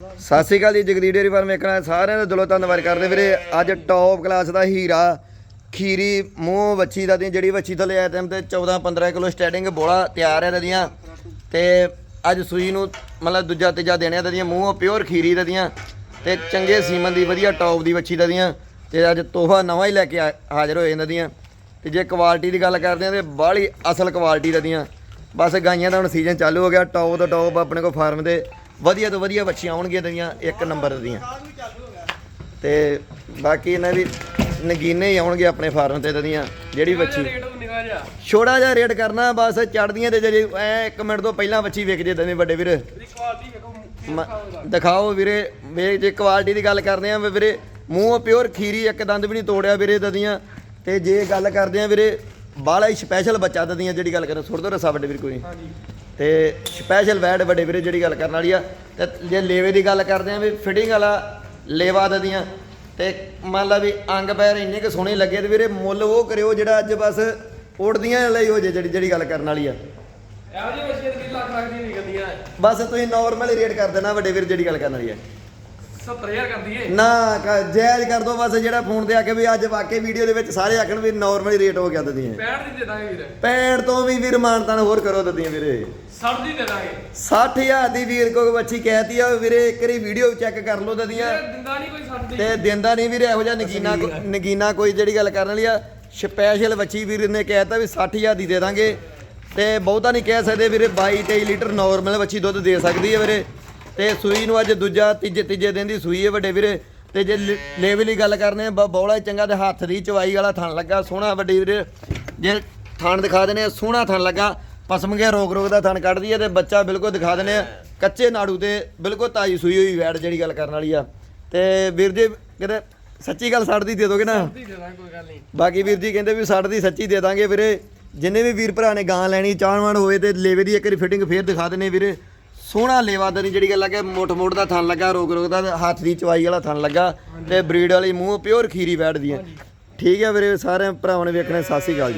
ਸਤਿ ਸ਼੍ਰੀ ਅਕਾਲ ਜੀ Jagdeep dairy farm ਵੇਖਣਾ ਸਾਰਿਆਂ ਦਾ ਦਿਲੋਂ ਧੰਨਵਾਦ ਕਰਦੇ ਵੀਰੇ। ਅੱਜ ਟੌਪ ਕਲਾਸ ਦਾ ਹੀਰਾ, ਖੀਰੀ, ਮੂੰਹ ਵੱਛੀ ਦਾ ਦੀ ਜਿਹੜੀ ਵੱਛੀ ਥੱਲੇ ਆਇਆ ਟਾਈਮ ਤੇ 14 15 ਕਿਲੋ ਸਟੈਟਿੰਗ ਬੋਲਾ ਤਿਆਰ ਹੈ ਦਦੀਆਂ ਤੇ ਅੱਜ ਸੂਈ ਨੂੰ ਮਤਲਬ ਦੂਜਾ ਤੀਜਾ ਦੇਣਿਆ ਦਦੀਆਂ ਮੂੰਹ ਪਿਓਰ ਖੀਰੀ ਦਦੀਆਂ ਤੇ ਚੰਗੇ ਸੀਮਨ ਦੀ ਵਧੀਆ ਟੌਪ ਦੀ ਵੱਛੀ ਦਦੀਆਂ ਤੇ ਅੱਜ ਤੋਹਫਾ ਨਵਾਂ ਹੀ ਲੈ ਕੇ ਆ- ਹਾਜ਼ਰ ਹੋਏ ਇਹਨਾਂ ਦੀਆਂ। ਤੇ ਜੇ ਕੁਆਲਿਟੀ ਦੀ ਗੱਲ ਕਰਦੇ ਆ ਤੇ ਬਾਹਲੀ ਅਸਲ ਕੁਆਲਿਟੀ ਦੀਆਂ। ਬਸ ਗਾਈਆਂ ਦਾ ਹੁਣ ਸੀਜ਼ਨ ਚਾਲੂ ਹੋ ਗਿਆ ਟੌਪ ਤੋਂ ਟੌਪ ਆਪਣੇ ਕੋਲ ਫਾਰਮ ਦੇ ਵਧੀਆ ਤੋਂ ਵਧੀਆ ਬੱਚੀਆਂ ਆਉਣਗੀਆਂ ਦੀਆਂ ਇੱਕ ਨੰਬਰ ਦੀਆਂ ਤੇ ਬਾਕੀ ਇਹਨਾਂ ਦੀ ਨਗੀਨੇ ਹੀ ਆਉਣਗੇ ਆਪਣੇ ਫਾਰਮ ਤੇ ਦੀਆਂ ਜਿਹੜੀ ਬੱਚੀ। ਜਾ। ਛੋੜਾ ਜਿਹਾ ਰੇਟ ਕਰਨਾ ਬਸ ਚੜਦੀਆਂ ਤੇ ਜਿਹੜੇ ਐ ਇੱਕ ਮਿੰਟ ਤੋਂ ਪਹਿਲਾਂ ਬੱਚੀ ਵਿਕ ਜੇ ਦਵੇਂ ਵੱਡੇ ਵੀਰ। ਦਿਖਾਓ ਵੀਰੇ ਵੇ ਜੇ ਕੁਆਲਿਟੀ ਦੀ ਗੱਲ ਕਰਦੇ ਆ ਵੀਰੇ ਮੂੰਹ ਪਿਓਰ ਖੀਰੀ ਇੱਕ ਦੰਦ ਵੀ ਨਹੀਂ ਤੋੜਿਆ ਵੀਰੇ ਦਦੀਆਂ ਤੇ ਜੇ ਗੱਲ ਕਰਦੇ ਆ ਵੀਰੇ ਬਾਲਾ ਹੀ ਸਪੈਸ਼ਲ ਬੱਚਾ ਦਦੀਆਂ ਜਿਹੜੀ ਗੱਲ ਕਰਾਂ ਸੁਣ ਦੋ ਰਸਾ ਵੱਡੇ ਵੀਰ ਕੋਈ। ਹਾਂਜੀ। ਤੇ ਸਪੈਸ਼ਲ ਵੈਡ ਵੱਡੇ ਵੀਰੇ ਜਿਹੜੀ ਗੱਲ ਕਰਨ ਵਾਲੀ ਆ ਤੇ ਜੇ ਲੇਵੇ ਦੀ ਗੱਲ ਕਰਦੇ ਆ ਵੀ ਫਿਟਿੰਗ ਵਾਲਾ ਲੇਵਾ ਦਦੀਆਂ ਤੇ ਮੰਨ ਲਾ ਵੀ ਅੰਗ ਪੈਰ ਇੰਨੇ ਕੁ ਸੋਹਣੇ ਲੱਗੇ ਤੇ ਵੀਰੇ ਮੁੱਲ ਉਹ ਕਰਿਓ ਜਿਹੜਾ ਅੱਜ ਬਸ ਉੜਦੀਆਂ ਲਈ ਹੋ ਜੇ ਜਿਹੜੀ ਜਿਹੜੀ ਗੱਲ ਕਰਨ ਵਾਲੀ ਆ। ਇਹੋ ਜਿਹੀ ਮਸ਼ੀਨ ਦੀ ਲੱਖ ਲੱਖ ਦੀ ਨਿਕਲਦੀਆਂ ਬਸ ਤੁਸੀਂ ਨਾਰਮਲ ਰੇਟ ਕਰ ਦੇਣਾ ਵੱਡੇ ਵੀਰ ਜਿਹੜੀ ਗੱਲ ਕਰਨ ਵਾਲੀ ਆ। 70000 ਕਰਦੀ ਏ। ਨਾ ਕ- ਜਾਇਜ਼ ਕਰ ਦੋ ਬਸ ਜਿਹੜਾ ਫੋਨ ਤੇ ਆ ਕੇ ਵੀ ਅੱਜ ਵਾਕਈ ਵੀਡੀਓ ਦੇ ਵਿੱਚ ਸਾਰੇ ਆਖਣ ਵੀ ਨਾਰਮਲ ਰੇਟ ਹੋ ਗਿਆ ਦਦੀਆਂ। 65 ਦੀ ਦੇ ਦਾਂਗੇ ਵੀਰ। ਪੈਣ ਤੋਂ ਵੀ ਵੀਰ ਮਾਨਤਾਨ ਹੋਰ ਕਰੋ ਦਦੀਆਂ ਵੀਰੇ। 60 ਦੀ ਦੇ ਦਾਂਗੇ। 60000 ਦੀ ਵੀਰ ਕੋ ਬੱਚੀ ਕਹਿਤੀ ਆ ਵੀਰੇ ਇੱਕ ਵਾਰੀ ਵੀਡੀਓ ਚੈੱਕ ਕਰ ਲਓ ਦਦੀਆਂ। ਇਹ ਦਿੰਦਾ ਨਹੀਂ ਕੋਈ 60 ਦੀ। ਤੇ ਦਿੰਦਾ ਨਹੀਂ ਵੀਰੇ ਇਹੋ ਜਿਹਾ ਨਗੀਨਾ ਕੋ- ਨਗੀਨਾ ਕੋਈ ਜਿਹੜੀ ਗੱਲ ਕਰਨ ਵਾਲੀ ਆ ਸਪੈਸ਼ਲ ਬੱਚੀ ਵੀਰ ਨੇ ਕਹਿਤਾ ਵੀ 60000 ਦੀ ਦੇ ਦਾਂਗੇ। ਤੇ ਬਹੁਤਾ ਨਹੀਂ ਕਹਿ ਸਕਦੇ ਵੀਰੇ 22 23 ਲੀਟਰ ਨਾਰਮਲ ਬੱਚੀ ਦੁੱਧ ਦੇ ਸਕਦੀ ਹੈ ਵੀਰੇ। ਤੇ ਸੂਈ ਨੂੰ ਅੱਜ ਦੂਜਾ ਤੀਜੇ ਤੀਜੇ ਦਿਨ ਦੀ ਸੂਈ ਹੈ ਵੱਡੇ ਵੀਰੇ। ਤੇ ਜੇ ਲੇਵਲ ਦੀ ਗੱਲ ਕਰਨੇ ਆ ਬੌਲਾ ਚੰਗਾ ਤੇ ਹੱਥ ਦੀ ਚਵਾਈ ਵਾਲਾ ਥਣ ਲੱਗਾ ਸੋਹਣਾ ਵੱਡੇ ਵੀਰੇ। ਜੇ ਥਣ ਦਿਖਾ ਦਨੇ ਆ ਸੋਹਣਾ ਥਣ ਲੱਗਾ ਪਸਮ ਗਿਆ ਰੋਕ ਰੋਕ ਦਾ ਥਣ ਕੱਢਦੀ ਹੈ ਤੇ ਬੱਚਾ ਬਿਲਕੁਲ ਦਿਖਾ ਦਨੇ ਆ ਕੱਚੇ ਨਾੜੂ ਤੇ ਬਿਲਕੁਲ ਤਾਜੀ ਸੂਈ ਹੋਈ ਵੈੜ ਜਿਹੜੀ ਗੱਲ ਕਰਨ ਵਾਲੀ ਆ। ਤੇ ਵੀਰ ਜੀ ਕਹਿੰਦੇ ਸੱਚੀ ਗੱਲ ਸੜ ਦੀ ਦੇ ਦੋਗੇ ਨਾ? ਦੀ ਦੇ ਦਾਂਗੇ ਕੋਈ ਗੱਲ ਨਹੀਂ। ਬਾਕੀ ਵੀਰ ਜੀ ਕਹਿੰਦੇ ਵੀ ਸੜ ਦੀ ਸੱਚੀ ਦੇ ਦਾਂਗੇ ਵੀਰੇ। ਜਿੰਨੇ ਵੀ ਵੀਰ ਭਰਾ ਨੇ ਗਾਂ ਲੈਣੀ ਚਾਹਵਾਨ ਹੋਵੇ ਤੇ ਲੇਵੇ ਦੀ ਇੱਕ ਵਾਰੀ ਫਿਟਿੰਗ ਫੇਰ ਦਿਖਾ ਦਨੇ ਵੀਰੇ। ਸੋਹਣਾ ਲੇਵਾ ਦਾ ਨਹੀਂ ਜਿਹੜੀ ਗੱਲ ਲੱਗੇ ਮੋਟ ਮੋਟ ਦਾ ਥਣ ਲੱਗਾ ਰੋਕ ਰੋਕ ਦਾ ਹੱਥ ਦੀ ਚਵਾਈ ਵਾਲਾ ਥਣ ਲੱਗਾ ਤੇ ਬਰੀਡ ਵਾਲੀ ਮੂੰਹ ਪਿਓਰ ਖੀਰੀ ਵੈੜ ਦੀਆਂ ਠੀਕ ਹੈ ਵੀਰੇ ਸਾਰੇ ਭਰਾਵਾਂ ਨੇ ਵੇਖਣਾ ਅਕਾਲ ਜੀ।